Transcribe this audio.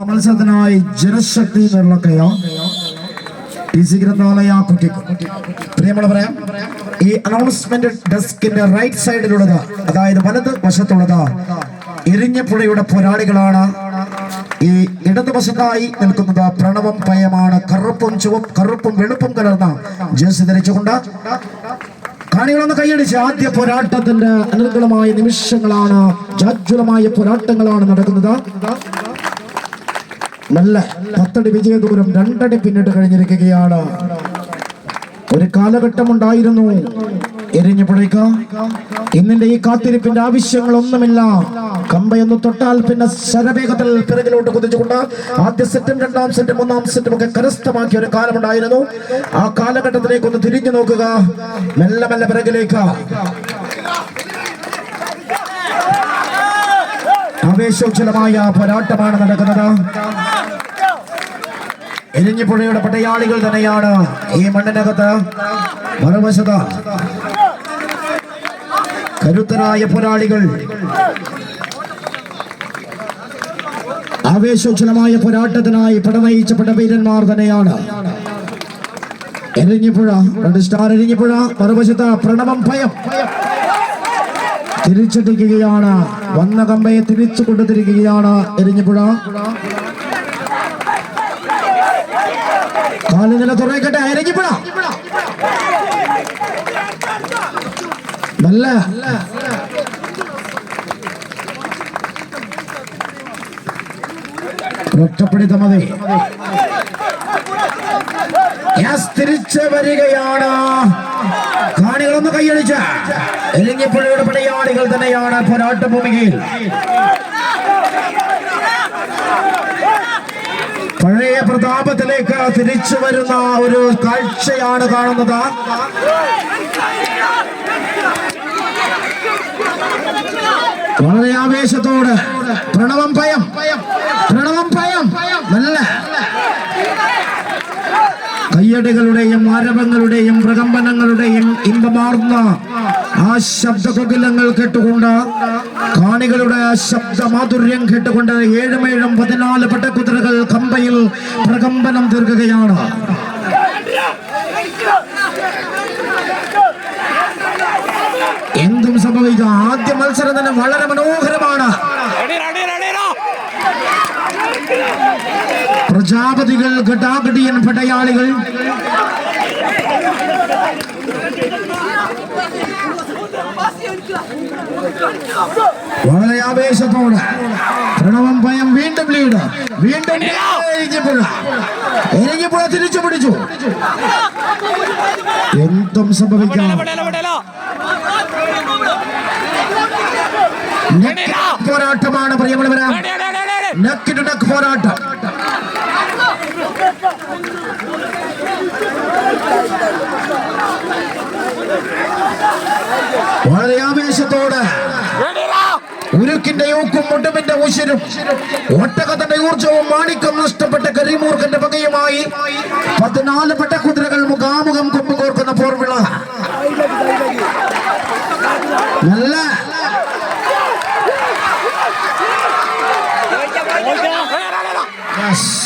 മത്സരത്തിനായി ജനശക്തി C ഗ്രന്ഥാലയ കുട്ടി. പറയാം ഈ അനൗൺസ്മെന്റ് ഡെസ്കിന്റെ റൈറ്റ് സൈഡിലുള്ളത് അതായത് വലത് വശത്തുള്ളത് എരിഞ്ഞപ്പുഴയുടെ പോരാളികളാണ്. ഈ ഇടതുവശത്തായി നിൽക്കുന്നത് പ്രണവം പയമാണ്. കറുപ്പും ചുവപ്പ് കറുപ്പും വെളുപ്പും കലർന്ന ജേഴ്സി ധരിച്ചുകൊണ്ട് കാണികളൊന്ന് കൈയടിച്ച് ആദ്യ പോരാട്ടത്തിന്റെ അനുകൂലമായ നിമിഷങ്ങളാണ് ജാജ്വലമായ പോരാട്ടങ്ങളാണ് നടക്കുന്നത്. നല്ല പത്തടി വിജയ ദൂരം രണ്ടടി പിന്നിട്ട് കഴിഞ്ഞിരിക്കുകയാണ്. ഒരു കാലഘട്ടം ഉണ്ടായിരുന്നു എരിഞ്ഞുപുഴയ്ക്ക് ഇന്നിന്റെ ഈ കാത്തിരിപ്പിന്റെ ആവശ്യങ്ങളൊന്നുമില്ല. കമ്പയൊന്ന് തൊട്ടാൽ പിന്നെ ശരവേഗത്തിൽ പിറകിലോട്ട് കുതിച്ചുകൊണ്ട് ആദ്യ സെറ്റും രണ്ടാം സെറ്റും മൂന്നാം സെറ്റും ഒക്കെ കരസ്ഥമാക്കിയ ഒരു കാലമുണ്ടായിരുന്നു. ആ കാലഘട്ടത്തിലേക്ക് ഒന്ന് തിരിഞ്ഞു നോക്കുക. മെല്ലെ മെല്ലെ പിറകിലേക്ക്. ആവേശോജ്വലമായ പോരാട്ടമാണ് നടക്കുന്നത്. എരിഞ്ഞിപ്പുഴയുടെ പട്ടയാളികൾ തന്നെയാണ് ഈ മണ്ണിനകത്ത്. മറുവശത്ത് കരുത്തരായ പോരാളികൾ. ആവേശോജ്വലമായ പോരാട്ടത്തിനായി പടനയിച്ചപ്പെട്ട വീരന്മാർ തന്നെയാണ്. എരിഞ്ഞിപ്പുഴ രണ്ട് സ്റ്റാർ എരിഞ്ഞിപ്പുഴ മറുവശത്ത് പ്രണവം ഭയം. തിരിച്ചടിക്കുകയാണ്. വന്ന കമ്പയെ തിരിച്ചു കൊണ്ടുതിരിക്കുകയാണ് എരിഞ്ഞിപ്പുഴ. കാലുനില തുറക്കട്ടെ. എരിഞ്ഞുപുഴ നല്ല. ഒറ്റപ്പെടുത്ത മതി ഗ്യാസ് തിരിച്ചു വരികയാണ്. കാണികളൊന്ന് കൈയടിച്ച. എലിഞ്ഞിപ്പുഴയുടെ പടയാളികൾ തന്നെയാണ് പോരാട്ടഭൂമിയിൽ പഴയ പ്രതാപത്തിലേക്ക് തിരിച്ചു വരുന്ന ഒരു കാഴ്ചയാണ് കാണുന്നത്. വളരെ ആവേശത്തോട് പ്രണവം ഭയം. പ്രണവം ഭയം നല്ല കയ്യടികളുടെയും ആരവങ്ങളുടെയും പ്രകമ്പനങ്ങളുടെയും ഇമ്പമാർന്ന ആ ശബ്ദകോകിലങ്ങൾ കേട്ടുകൊണ്ട് കാണികളുടെ ആ ശബ്ദ മാധുര്യം കേട്ടുകൊണ്ട് ഏഴുമേഴും പതിനാല് പട്ടക്കുതിരകൾ കമ്പയിൽ പ്രകമ്പനം തീർക്കുകയാണ്. എന്തും സംഭവിക്കാം. ആദ്യ മത്സരം തന്നെ വളരെ മനോഹരമാണ് പ്രജാപതികൾ ഘടാഗടിയൻ പടയാളികൾ. വളരെ ആവേശത്തോടെ പ്രണവം ഭയം വീണ്ടും ലീഡ്. വീണ്ടും എരിഞ്ഞപ്പുഴ എരിഞ്ഞപ്പുഴ തിരിച്ചു പിടിച്ചു. എന്തും സംഭവിക്കാം. പോരാട്ടമാണ് പ്രിയമുള്ളവരാ. Ready, ready, ready, ready. Neck to neck പോരാട്ടം. വളരെ ആവേശത്തോടെ ഉരുക്കിന്റെ യൂക്കും മുട്ടുമിന്റെ ഉശിരും. ഒട്ടകത്തിന്റെ ഊർജവും മാണിക്കം നഷ്ടപ്പെട്ട കരിമൂർഖന്റെ പകയുമായി പതിനാല് പട്ടക്കുതിരകൾ മുഖാമുഖം കൊമ്പുകോർക്കുന്ന പോർവിള നല്ല. Yes.